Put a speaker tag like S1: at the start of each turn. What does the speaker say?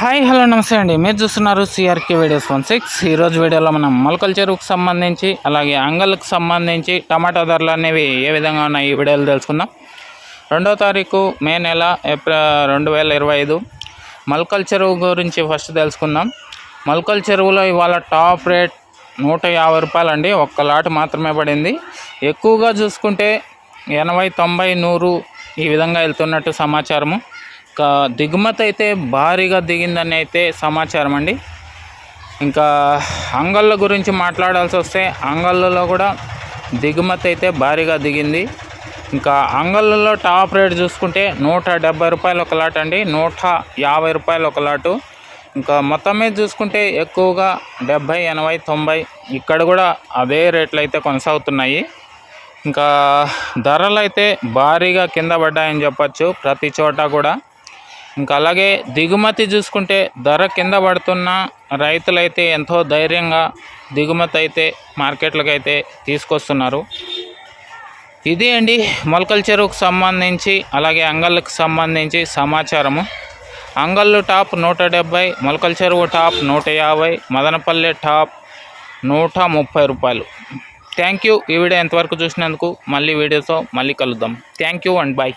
S1: Hi hello నమస్తే అండి. మీరు చూస్తున్నారు సిఆర్కే వీడియోస్ వన్ సిక్స్ ఈరోజు వీడియోలో మనం మొలకల చెరువుకు సంబంధించి అలాగే అంగళ్ళకు సంబంధించి టమాటా ధరలు అనేవి ఏ విధంగా ఉన్నాయి ఈ వీడియోలో తెలుసుకుందాం. రెండో తారీఖు మే నెల ఏప్రిల్ రెండు వేల ఇరవై ఐదు. మొలకల చెరువు గురించి ఫస్ట్ తెలుసుకుందాం. మొలకల చెరువులో ఇవాళ టాప్ రేట్ నూట యాభై రూపాయలు అండి. ఒక్క లాట్ మాత్రమే పడింది. ఎక్కువగా చూసుకుంటే ఎనభై తొంభై నూరు ఈ విధంగా వెళ్తున్నట్టు సమాచారము. ఇంకా దిగుమతి అయితే భారీగా దిగిందని అయితే సమాచారం అండి. ఇంకా అంగళ్ళ గురించి మాట్లాడాల్సి వస్తే అంగళ్ళలో కూడా దిగుమతి అయితే భారీగా దిగింది. ఇంకా అంగళ్ళలో టాప్ రేట్ చూసుకుంటే నూట డెబ్బై రూపాయలు ఒక లాట్ అండి. నూట యాభై రూపాయలు ఒక లాటు. ఇంకా మొత్తం మీద చూసుకుంటే ఎక్కువగా డెబ్భై ఎనభై తొంభై ఇక్కడ కూడా అదే రేట్లు అయితే కొనసాగుతున్నాయి. ఇంకా ధరలు అయితే భారీగా కింద పడ్డాయని చెప్పచ్చు. ప్రతి చోట కూడా ఇంకా అలాగే దిగుమతి చూసుకుంటే ధర కింద పడుతున్న రైతులైతే ఎంతో ధైర్యంగా దిగుమతి అయితే మార్కెట్లకు అయితే తీసుకొస్తున్నారు. ఇది అండి మొలకల చెరువుకు సంబంధించి అలాగే అంగళ్ళకు సంబంధించి సమాచారము. అంగళ్ళు టాప్ నూట డెబ్బై మొలకల చెరువు టాప్ నూట యాభై మదనపల్లె టాప్ నూట ముప్పై రూపాయలు. థ్యాంక్ యూ ఈ వీడియో ఎంతవరకు చూసినందుకు మళ్ళీ వీడియోతో మళ్ళీ కలుద్దాం. Thank you and bye